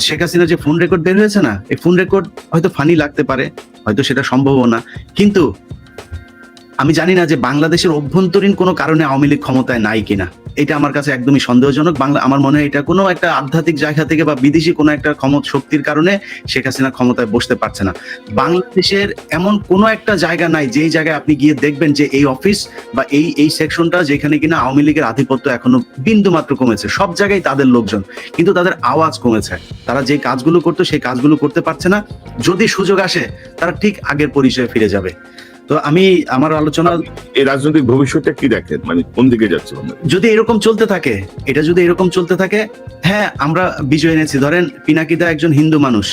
শেখ হাসিনা যে phone record বের হয়েছে না, এই ফোন রেকর্ড হয়তো ফানি লাগতে পারে, হয়তো সেটা সম্ভব না। কিন্তু আমি জানি না যে বাংলাদেশের অভ্যন্তরীণ কোনো কারণে আওয়ামী লীগ ক্ষমতায় নাই কিনা। এটা আমার কাছে একদমই সন্দেহজনক। বাংলা আমার মনে হয় এটা কোনো একটা আধ্যাত্মিক জায়গা থেকে বা বিদেশি কোনো একটা ক্ষমতা শক্তির কারণে শেখ হাসিনা ক্ষমতায় বসতে পারছে না। বাংলাদেশের এমন কোনো একটা জায়গা নাই যেই জায়গায় আপনি গিয়ে দেখবেন যে এই অফিস বা এই এই সেকশনটা যেখানে কিনা আওয়ামী লীগের আধিপত্য এখনও বিন্দু মাত্র কমেছে। সব জায়গায় তাদের লোকজন, কিন্তু তাদের আওয়াজ কমেছে। তারা যে কাজগুলো করতো সেই কাজগুলো করতে পারছে না। যদি সুযোগ আসে, তারা ঠিক আগের পরিচয়ে ফিরে যাবে। তো আমি আমার আলোচনা এই রাজনৈতিক ভবিষ্যৎটা কি দেখেন? মানে কোন দিকে যাচ্ছে যদি এরকম চলতে থাকে এটা যদি এরকম চলতে থাকে হ্যাঁ আমরা বিজয় এনেছি। ধরেন পিনাকিদা একজন হিন্দু মানুষ।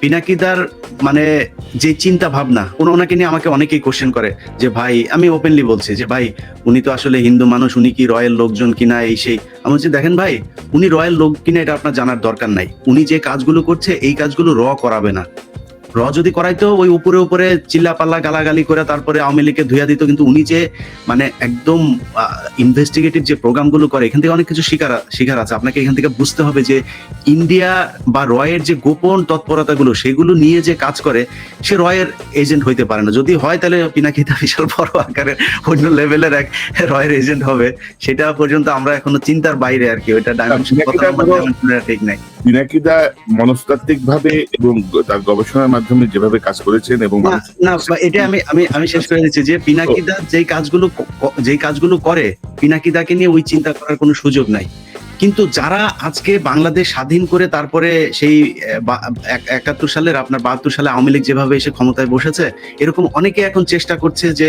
পিনাকিদার মানে যে চিন্তা ভাবনা ওনাকে নিয়ে আমাকে অনেকেই কোশ্চেন করে যে ভাই আমি ওপেনলি বলছি যে ভাই উনি তো আসলে হিন্দু মানুষ উনি কি রয়্যাল লোকজন কিনা এই সেই। আমি বলছি দেখেন ভাই উনি রয়্যাল লোক কিনা এটা আপনার জানার দরকার নাই। উনি যে কাজগুলো করছে এই কাজগুলো র করাবে না। র যদি করাইতো ওই উপরে উপরে চিল্লা পাল্লা গালাগালি করে তারপরে আওয়ামী লীগকে ধুয়া দিত। কিন্তু উনি যে মানে একদম ইনভেস্টিগেটিভ যে প্রোগ্রামগুলো করে এখান থেকে অনেক কিছু শিকার শিকার আছে। আপনাকে এখান থেকে বুঝতে হবে যে ইন্ডিয়া বা রয়ের যে গোপন তৎপরতাগুলো সেগুলো নিয়ে যে কাজ করে সে রয়ের এজেন্ট হইতে পারে না। যদি হয় তাহলে পিনাকিতা বিশাল বড় আকারের অন্য লেভেলের এক রয়ের এজেন্ট হবে। সেটা পর্যন্ত আমরা এখনও চিন্তার বাইরে আর কি। ওইটা ডাইমেনশন ঠিক নাই। পিনাকিদা মনস্তাত্ত্বিক ভাবে এবং তার গবেষণার মাধ্যমে যেভাবে কাজ করেছেন এবং না এটা আমি আমি আমি শেষ করে দিচ্ছি যে পিনাকিদা যেই কাজগুলো যেই কাজগুলো করে পিনাকিদাকে নিয়ে ওই চিন্তা করার কোনো সুযোগ নাই। কিন্তু যারা আজকে বাংলাদেশ স্বাধীন করে তারপরে সেই একাত্তর সালের আপনার বাহাত্তর সালে আওয়ামী লীগ যেভাবে এসে ক্ষমতায় বসেছে, এরকম অনেকে এখন চেষ্টা করছে যে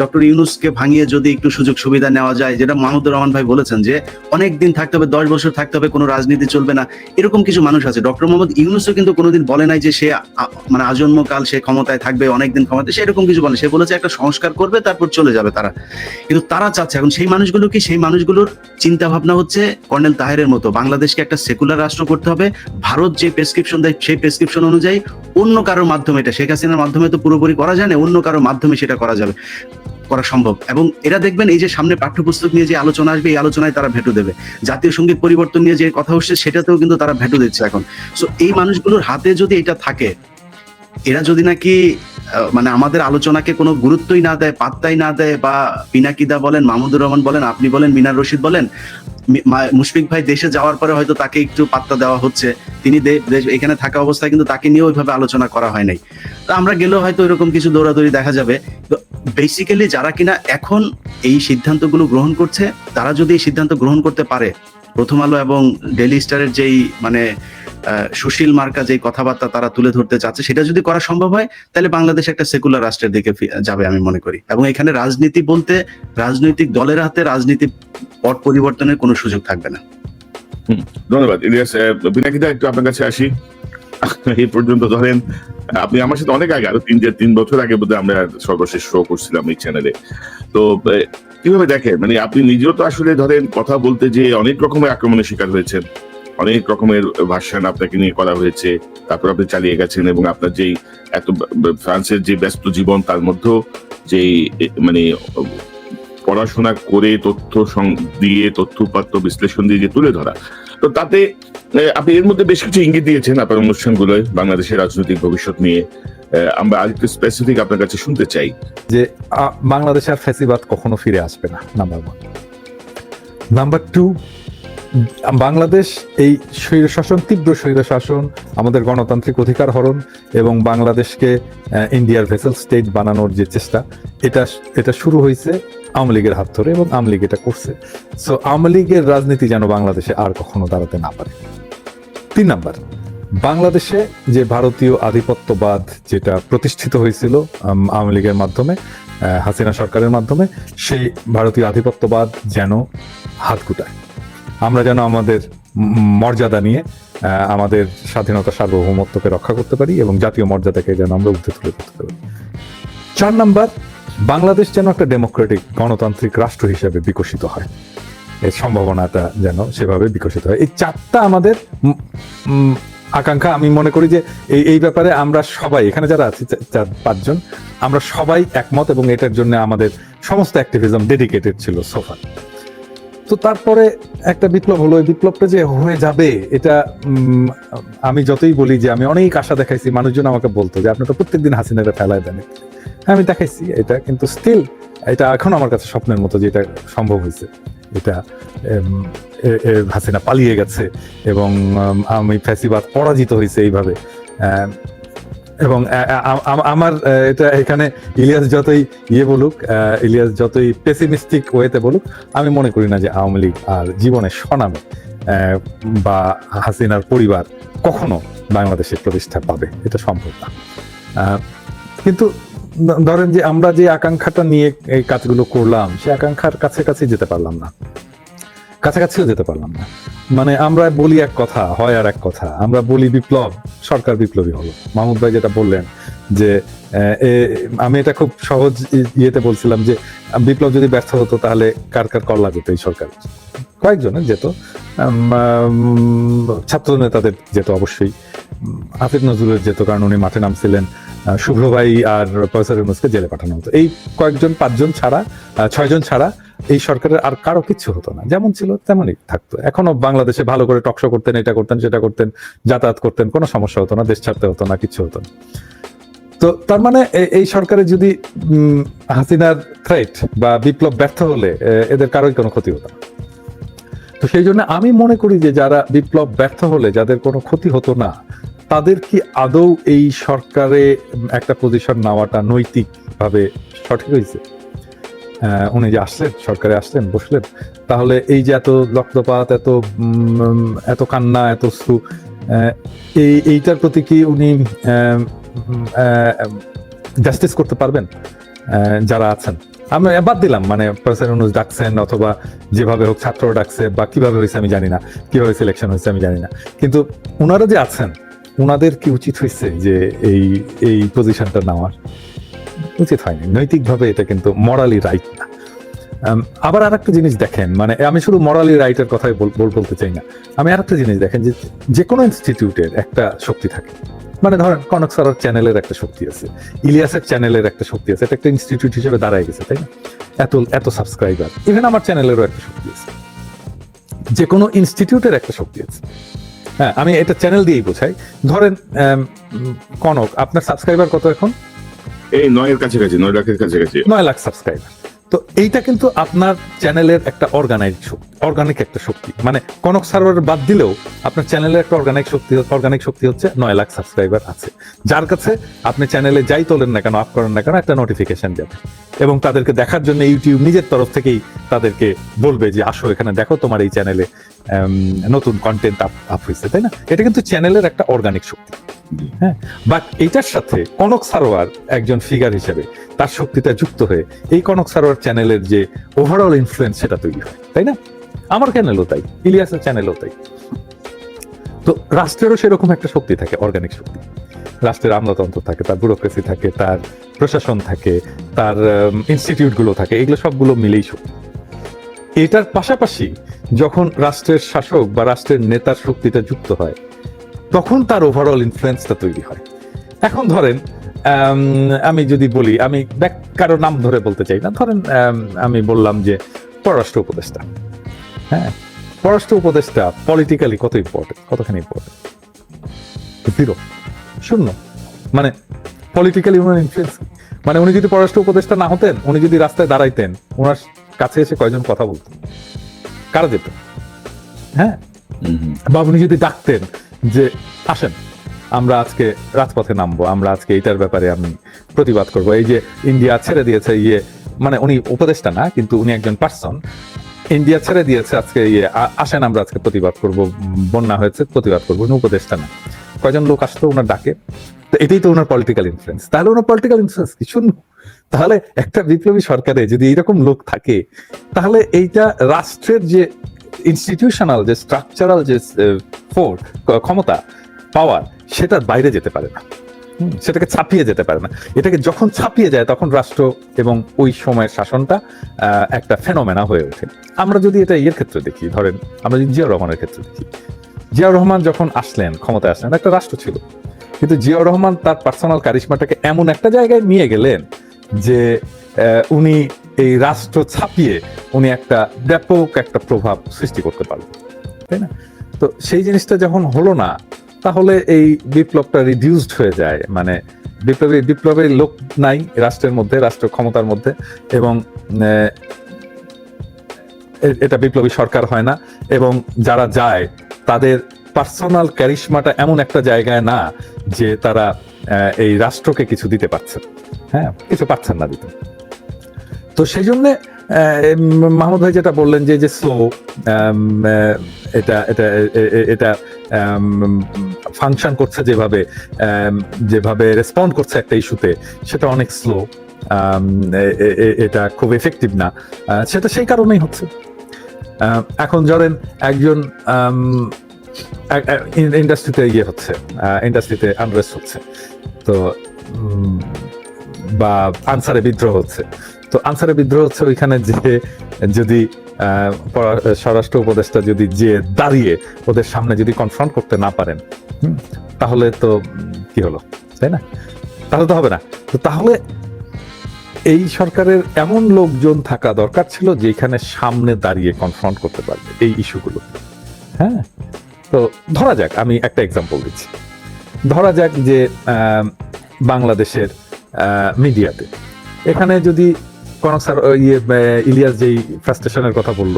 ডক্টর ইউনুসকে ভাঙিয়ে যদি একটু সুযোগ সুবিধা নেওয়া যায়, যেটা মাহমুদুর রহমান ভাই বলেছেন যে, অনেক দিন থাকতে হবে, দশ বছর থাকতে হবে, কোনো রাজনীতি চলবে না, এরকম কিছু মানুষ আছে। ডক্টর মোহাম্মদ ইউনুসও কিন্তু কোনোদিন বলে নাই যে সে মানে আজন্মকাল সে ক্ষমতায় থাকবে অনেকদিন ক্ষমতায়, সে এরকম কিছু বলে সে বলেছে একটা সংস্কার করবে, তারপর চলে যাবে তারা। কিন্তু তারা চাচ্ছে, এখন সেই মানুষগুলো কি সেই মানুষগুলোর চিন্তা ভাবনা হচ্ছে কর্নেল তাহেরের মতো বাংলাদেশকে একটা সেকুলার রাষ্ট্র করতে হবে। ভারত যে প্রেসক্রিপশন দেয় সেই প্রেসক্রিপশন অনুযায়ী অন্য কারোর মাধ্যমে এটা শেখ হাসিনার মাধ্যমে তো পুরোপুরি করা যায় না, অন্য কারোর মাধ্যমে সেটা করা যাবে, করা সম্ভব। এবং এরা দেখবেন এই যে সামনে পাঠ্যপুস্তক নিয়ে যে আলোচনা আসবে, এই আলোচনায় তারা ভেটো দেবে। জাতীয় সংগীত পরিবর্তন নিয়ে যে কথা হচ্ছে, সেটাতেও কিন্তু তারা ভেটো দিচ্ছে এখন। সো এই মানুষগুলোর হাতে যদি এটা থাকে, এরা যদি নাকি মানে আমাদের আলোচনাকে কোনো গুরুত্বই না দেয়, পাত্তাই না দেয় বা পিনাকিদা বলেন, মাহমুদুর রহমান বলেন, আপনি বলেন, মিনার রশিদ বলেন মুশফিক ভাই দেশে যাওয়ার পরে হয়তো তাকে একটু পাত্তা দেওয়া হচ্ছে। তিনি এখানে থাকা অবস্থায় কিন্তু তাকে নিয়ে ওইভাবে আলোচনা করা হয় নাই। তো আমরা গেলেও হয়তো এরকম কিছু দৌড়াদৌড়ি দেখা যাবে। তো বেসিক্যালি যারা কিনা এখন এই সিদ্ধান্তগুলো গ্রহণ করছে, তারা যদি এই সিদ্ধান্ত গ্রহণ করতে পারে, প্রথম আলো এবং ডেলি স্টারের যেই মানে সুশীল মার্কা যে কথাবার্তা তারা তুলে ধরতে চাচ্ছে সেটা যদি করা সম্ভব হয় তাহলে বাংলাদেশ একটা সেকুলার রাষ্ট্রের দিকে যাবে আমি মনে করি। এবং এখানে রাজনীতি বলতে রাজনৈতিক দলের হাতে রাজনীতি পট পরিবর্তনের কোনো সুযোগ থাকবে না। ধন্যবাদ। ইলিয়াস আহ, পিনাকিদা একটু আপনার কাছে আসি। এই পর্যন্ত ধরেন আপনি আমার সাথে অনেক আগে আরও তিন তিন বছর আগে বোধহয় আমরা সর্বশেষ শো করছিলাম এই চ্যানেলে তো কীভাবে দেখেন? মানে আপনি নিজেও তো আসলে ধরেন কথা বলতে যে অনেক রকমের আক্রমণের শিকার হয়েছেন। অনেক রকমের ভাষণ আপনাকে নিয়ে করা হয়েছে। তারপর আপনি চালিয়ে গেছেন এবং আপনার যেই এত ফ্রান্সের যে ব্যস্ত জীবন, তার মধ্যেও যেই মানে পড়াশোনা করে তথ্য দিয়ে তথ্য উপাত্ত বিশ্লেষণ দিয়ে যে তুলে ধরা, তো তাতে আপনি এর মধ্যে বেশ কিছু ইঙ্গিত দিয়েছেন আপনার অনুষ্ঠানগুলোয় বাংলাদেশের রাজনৈতিক ভবিষ্যৎ নিয়ে। আমরা আরেকটু স্পেসিফিক আপনার কাছে শুনতে চাই। যে বাংলাদেশে আর ফ্যাসিবাদ কখনো ফিরে আসবে না number one number two Bangladesh এই স্বৈর শাসন তীব্র স্বৈর শাসন আমাদের গণতান্ত্রিক অধিকার হরণ এবং বাংলাদেশকে ইন্ডিয়ার ভেসেল স্টেট বানানোর যে চেষ্টা, এটা এটা শুরু হয়েছে আওয়ামী লীগের হাত ধরে এবং আওয়ামী লীগ এটা করছে। সো আওয়ামী লীগের রাজনীতি যেন বাংলাদেশে আর কখনো দাঁড়াতে না পারে। তিন নাম্বার, বাংলাদেশে যে ভারতীয় আধিপত্যবাদ যেটা প্রতিষ্ঠিত হয়েছিল আওয়ামী লীগের মাধ্যমে হাসিনা সরকারের মাধ্যমে, সেই ভারতীয় আধিপত্যবাদ যেন হাত গুটায়। আমরা যেন আমাদের মর্যাদা নিয়ে আমাদের স্বাধীনতা সার্বভৌমত্বকে রক্ষা করতে পারি এবং জাতীয় মর্যাদাকে যেন আমরা উঠে তুলে ধরতে পারি। চার নাম্বার, বাংলাদেশ যেন একটা ডেমোক্রেটিক গণতান্ত্রিক রাষ্ট্র হিসেবে বিকশিত হয়। এর সম্ভাবনাটা যেন সেভাবে বিকশিত হয়। এই চারটা আমাদের আকাঙ্ক্ষা। আমি মনে করি যে এই এই ব্যাপারে আমরা সবাই, এখানে যারা আছি চার, পাঁচজন, আমরা সবাই একমত এবং এটার জন্য আমাদের সমস্ত অ্যাক্টিভিজম ডেডিকেটেড ছিল সোফা তো তারপরে একটা বিপ্লব হলো এই বিপ্লবটা যে হয়ে যাবে এটা আমি যতই বলি যে আমি অনেক আশা দেখাইছি মানুষজন আমাকে বলতো যে আপনি তো প্রত্যেকদিন হাসিনাটা ফেলায় দেন। হ্যাঁ, আমি দেখাইছি এটা কিন্তু স্টিল এটা এখন আমার কাছে স্বপ্নের মতো যে এটা সম্ভব হয়েছে। এটা হাসিনা পালিয়ে গেছে এবং আমি ফ্যাসিবাদ পরাজিত হয়েছে এইভাবে। এবং আমার এটা এখানে ইলিয়াস যতই ইয়ে বলুক ইলিয়াস যতই পেসিমিস্টিক ওয়েতে বলুক আমি মনে করি না যে আওয়ামী লীগ আর জীবনের আহ, বা হাসিনার পরিবার কখনো বাংলাদেশের প্রতিষ্ঠা পাবে এটা সম্ভব না। কিন্তু ধরেন যে আমরা যে আকাঙ্ক্ষাটা নিয়ে এই কাজগুলো করলাম সে আকাঙ্ক্ষার কাছে কাছে যেতে পারলাম না। কাছাকাছিও যেতে পারলাম না। মানে আমরা বলি এক কথা, হয় আর এক কথা, আমরা বলি বিপ্লব, সরকার বিপ্লবী হলো। মাহমুদ ভাই যেটা বললেন যে আমি এটা খুব সহজ ইয়েতে বলছিলাম যে, বিপ্লব যদি ব্যর্থ হতো তাহলে কার কার কল্লা যেত এই সরকার? কয়েকজনের যেত ছাত্র নেতাদের যেত অবশ্যই। হাফিজ নজরুলের যেত কারণ উনি মাঠে নামছিলেন শুভ্র ভাই আর প্রফেসর ইউনুসকে জেলে পাঠানো হতো। এই কয়েকজন, পাঁচজন ছাড়া ছয়জন ছাড়া এই সরকারের আর কারও কিচ্ছু হতো না। যেমন ছিল, তেমনই থাকতো। এখনও বাংলাদেশে ভালো করে টকশো করতেন, এটা করতেন, সেটা করতেন, যাতায়াত করতেন, কোনো সমস্যা হতো না, দেশ ছাড়তে হতো না, কিছু হতো না। তো তার মানে এই সরকারে যদি হাসিনার থ্রেট বা বিপ্লব ব্যর্থ হলে এদের কারোই কোনো ক্ষতি হতো না। তো সেই জন্য আমি মনে করি যে যারা বিপ্লব ব্যর্থ হলে, যাদের কোনো ক্ষতি হতো না তাদের কি আদৌ এই সরকারে একটা পজিশন নেওয়াটা নৈতিকভাবে সঠিক হয়েছে? উনি যে আসলেন সরকারে আসলেন বসলেন তাহলে এই যে এত রক্তপাত এত এত কান্না এত আহ, এই এইটার প্রতি কি উনি জাস্টিস করতে পারবেন? যারা আছেন। আমি বাদ দিলাম মানে প্রফেসর অনুজ ডাকছেন অথবা যেভাবে হোক ছাত্র ডাকছে বা কীভাবে হয়েছে আমি জানি না কীভাবে সিলেকশন হয়েছে আমি জানি না। কিন্তু ওনারা যে আছেন ওনাদের কি উচিত হয়েছে যে এই এই পজিশনটা নেওয়ার? উচিত হয়নি। নৈতিকভাবে এটা কিন্তু মরালি রাইট না। আবার আর একটা জিনিস দেখেন মানে আমি শুধু মরালি রাইটের কথাই বল- বল- বলতে চাই না। আমি আর একটা জিনিস দেখেন যে যে কোনো ইনস্টিটিউটের একটা শক্তি থাকে। মানে ধরেন কনক সারার চ্যানেলের একটা শক্তি আছে। ইলিয়াসের চ্যানেলের একটা শক্তি আছে। এটা একটা ইনস্টিটিউট হিসেবে দাঁড়ায় গেছে, তাই না? এত এত সাবস্ক্রাইবার ইভেন আমার চ্যানেলেরও একটা শক্তি আছে। যে কোনো ইনস্টিটিউটের একটা শক্তি আছে। হ্যাঁ আমি এটা চ্যানেল দিয়েই বোঝাই। ধরেন কনক আপনার সাবস্ক্রাইবার কত এখন? এই নয়ের কাছাকাছি নয় লাখের কাছাকাছি। নয় লাখ সাবস্ক্রাইবার তো এইটা কিন্তু আপনার চ্যানেলের একটা অর্গানাইক শক্তি অর্গানিক একটা শক্তি। মানে কনক সার্ভার বাদ দিলেও আপনার চ্যানেলের একটা অর্গানিক শক্তি অর্গানিক শক্তি হচ্ছে নয় লাখ সাবস্ক্রাইবার আছে। যার কাছে আপনি চ্যানেলে যাই তোলেন না কেন আপ করেন না কেন একটা নোটিফিকেশন যাবে। এবং তাদেরকে দেখার জন্য ইউটিউব নিজের তরফ থেকেই তাদেরকে বলবে যে আসো এখানে দেখো তোমার এই চ্যানেলে নতুন কন্টেন্ট আপ আপ হয়েছে তাই না? এটা কিন্তু চ্যানেলের একটা অর্গানিক শক্তি। হ্যাঁ? বাট এটার সাথে কনক সারোয়ার একজন ফিগার হিসেবে তার শক্তিটা যুক্ত হয়ে এই কনক সারোয়ার চ্যানেলের যে ওভারঅল ইনফ্লুয়েন্স সেটা তৈরি হয়, তাই না? আমার চ্যানেলও তাই, ইলিয়াসের চ্যানেলও তাই। তো রাষ্ট্রেরও সেরকম একটা শক্তি থাকে অর্গানিক শক্তি। রাষ্ট্রের আমলাতন্ত্র থাকে, তার ব্যুরোক্রেসি থাকে, তার প্রশাসন থাকে, তার ইনস্টিটিউটগুলো থাকে, এগুলো সবগুলো মিলেই শক্তি। এটার পাশাপাশি যখন রাষ্ট্রের শাসক বা রাষ্ট্রের নেতার শক্তিটা যুক্ত হয়, তখন তার ওভারঅল ইনফ্লুয়েন্সটা তৈরি হয়। এখন ধরেন, আমি যদি বলি, আমি দেখ, কারও নাম ধরে বলতে চাই না। ধরেন, আমি বললাম যে পররাষ্ট্র উপদেষ্টা। হ্যাঁ পররাষ্ট্র উপদেষ্টা পলিটিক্যালি কত ইম্পর্টেন্ট কতখানি ইম্পর্টেন্ট জিরো শূন্য। মানে পলিটিক্যালি ওনার ইনফ্লুয়েন্স মানে উনি যদি পররাষ্ট্র উপদেষ্টা না হতেন, উনি যদি রাস্তায় দাঁড়াইতেন ওনার কাছে এসে কয়জন কথা বলতেন কারা যেত? হ্যাঁ। বা উনি যদি ডাকতেন যে আসেন আমরা আজকে রাজপথে নামবো আমরা আজকে এইটার ব্যাপারে আমি প্রতিবাদ করব। এই যে ইন্ডিয়া ছেড়ে দিয়েছে ইয়ে মানে উনি উপদেষ্টা না কিন্তু উনি একজন পার্সন ইন্ডিয়া ছেড়ে দিয়েছে আজকে ইয়ে আসেন আমরা আজকে প্রতিবাদ করব। বন্যা হয়েছে প্রতিবাদ করব উনি উপদেষ্টা না। কয়জন লোক আসতো ওনার ডাকে? তো এটাই তো ওনার পলিটিক্যাল ইনফ্লুয়েন্স তাহলে ওনার পলিটিক্যাল ইনফ্লুয়েন্স কি শূন্য তাহলে একটা বিপ্লবী সরকারে যদি এইরকম লোক থাকে, তাহলে এইটা রাষ্ট্রের যে ইনস্টিটিউশনাল যে স্ট্রাকচারাল যে ফোর ক্ষমতা পাওয়ার সেটার বাইরে যেতে পারে না। সেটাকে ছাপিয়ে যেতে পারে না। এটাকে যখন ছাপিয়ে যায়, তখন রাষ্ট্র এবং ওই সময়ের শাসনটা একটা ফেনোমেনা হয়ে ওঠে। আমরা যদি এটা ইয়ের ক্ষেত্রে দেখি, ধরেন আমরা যদি জিয়াউর রহমানের ক্ষেত্রে দেখি। জিয়াউর রহমান যখন আসলেন, ক্ষমতায় আসলেন, একটা রাষ্ট্র ছিল। কিন্তু জিয়াউর রহমান তার পার্সোনাল কারিশমাটাকে এমন একটা জায়গায় নিয়ে গেলেন যে উনি এই রাষ্ট্র ছাপিয়ে উনি একটা ব্যাপক একটা প্রভাব সৃষ্টি করতে পারবেন তাই না? তো সেই জিনিসটা যখন হলো না, তাহলে এই বিপ্লবটা রিডিউসড হয়ে যায়। মানে বিপ্লবী বিপ্লবের লোক নাই রাষ্ট্রের মধ্যে, রাষ্ট্র ক্ষমতার মধ্যে এবং এটা বিপ্লবী সরকার হয় না এবং যারা যায় তাদের পার্সোনাল ক্যারিশমাটা এমন একটা জায়গায় না যে তারা এই রাষ্ট্রকে কিছু দিতে পারছেন হ্যাঁ কিছু পাচ্ছেন না দিতে। তো সেই জন্য মাহমুদ ভাই যেটা বললেন যে যে স্লো এটা এটা এটা ফাংশন করছে যেভাবে যেভাবে রেসপন্ড করছে একটা ইস্যুতে, সেটা অনেক স্লো এটা খুব এফেক্টিভ না। সেটা সেই কারণেই হচ্ছে। এখন ধরেন একজন ইন্ডাস্ট্রিতে ইয়ে হচ্ছে ইন্ডাস্ট্রিতে আনরেস্ট হচ্ছে। তো বা আনসারে বিদ্রোহ হচ্ছে। তো আনসারে বিদ্রোহ হচ্ছে ওইখানে যে যদি স্বরাষ্ট্র উপদেষ্টা যদি যে দাঁড়িয়ে ওদের সামনে যদি কনফ্রন্ট করতে না পারেন তাহলে তো, কি হলো, তাই না? তাহলে তো হবে না। তো তাহলে এই সরকারের এমন লোকজন থাকা দরকার ছিল যেখানে সামনে দাঁড়িয়ে কনফ্রন্ট করতে পারবে এই ইস্যুগুলো হ্যাঁ? তো ধরা যাক, আমি একটা এক্সাম্পল দিচ্ছি। ধরা যাক যে বাংলাদেশের মিডিয়াতে। এখানে যদি কোন স্যার ইয়ে ইলিয়াস যেই ফ্রাস্ট্রেশনের কথা বলল,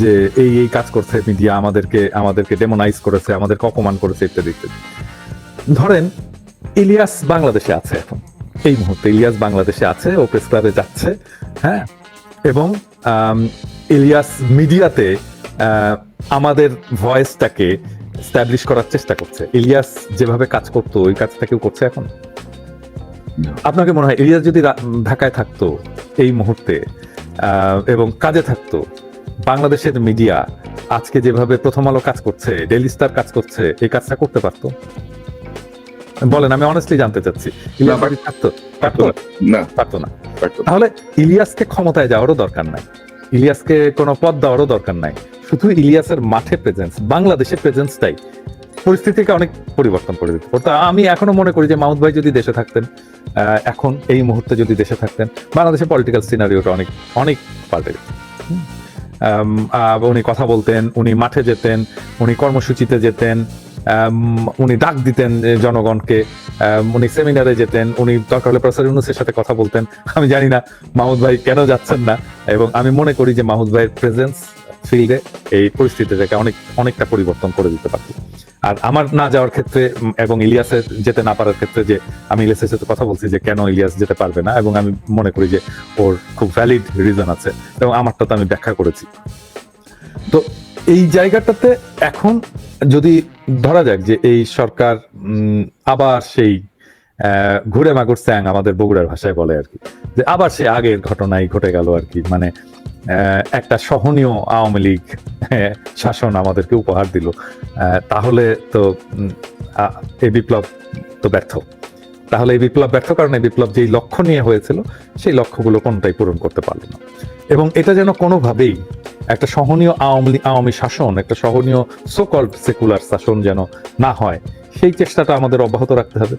যে এই এই কাজ করছে মিডিয়া, আমাদেরকে আমাদেরকে ডেমোনাইজ করেছে, আমাদেরকে অপমান করেছে ইত্যাদি ইত্যাদি। ধরেন, ইলিয়াস বাংলাদেশে আছে এখন। এই মুহূর্তে ইলিয়াস বাংলাদেশে আছে, ও প্রেস ক্লাবে যাচ্ছে হ্যাঁ? এবং ইলিয়াস মিডিয়াতে আমাদের ভয়েসটাকে স্ট্যাবলিশ করার চেষ্টা করছে। ইলিয়াস যেভাবে কাজ করতো ওই কাজটা কেউ করছে এখন? আপনাকে মনে হয় ইলিয়াস যদি ঢাকায় থাকতো এই মুহূর্তে এবং কাজে থাকতো বাংলাদেশের মিডিয়া আজকে যেভাবে প্রথম আলো কাজ করছে ডেলি স্টার কাজ করছে এই কাজটা করতে পারতো? বলেন আমি অনেস্টলি জানতে চাচ্ছি। না। পারতো না। তাহলে ইলিয়াসকে ক্ষমতায় যাওয়ারও দরকার নাই। ইলিয়াসকে কোনো পদ দেওয়ারও দরকার নাই। শুধু ইলিয়াসের মাঠে প্রেজেন্স বাংলাদেশের প্রেজেন্সটাই পরিস্থিতিকে অনেক পরিবর্তন করে দিতে পারতো আমি এখনও মনে করি যে মাহমুদ ভাই যদি দেশে থাকতেন এখন এই মুহূর্তে যদি দেশে থাকতেন, বাংলাদেশের পলিটিক্যাল সিনারিওটা অনেক অনেক পাল্টে উনি কথা বলতেন, উনি মাঠে যেতেন, উনি কর্মসূচিতে যেতেন উনি ডাক দিতেন জনগণকে উনি সেমিনারে যেতেন, উনি দরকার হলে প্রফেসর ইউনুসের সাথে কথা বলতেন। আমি জানি না মাহমুদ ভাই কেন যাচ্ছেন না, এবং আমি মনে করি যে মাহমুদ ভাইয়ের প্রেজেন্স ফিল্ডে এই পরিস্থিতিটাকে অনেক, অনেকটা পরিবর্তন করে দিতে পারত আর আমার না যাওয়ার ক্ষেত্রে এবং ইলিয়াসের যেতে না পারার ক্ষেত্রে যে আমি ইলিয়াসের সাথে কথা বলছি যে কেন ইলিয়াস যেতে পারবে না, এবং আমি মনে করি যে ওর খুব ভ্যালিড রিজন আছে, এবং আমারটা তো আমি ব্যাখ্যা করেছি। তো এই জায়গাটাতে এখন যদি ধরা যাক যে এই সরকার আবার সেই ঘুরে মাগুর স্যাং আমাদের বগুড়ার ভাষায় বলে আর কি, যে আবার সে আগের ঘটনাই ঘটে গেল আর কি মানে একটা সহনীয় আওয়ামী লীগ হ্যাঁ, শাসন আমাদেরকে উপহার দিল। তাহলে তো এই বিপ্লব তো ব্যর্থ। তাহলে এই বিপ্লব ব্যর্থ কারণ বিপ্লব যেই লক্ষ্য নিয়ে হয়েছিল সেই লক্ষ্যগুলো কোনটাই পূরণ করতে পারল না। এবং এটা যেন কোনোভাবেই একটা সহনীয় আওয়ামী আওয়ামী শাসন একটা সহনীয় সোকল্ড সেকুলার শাসন যেন না হয় সেই চেষ্টাটা আমাদের অব্যাহত রাখতে হবে।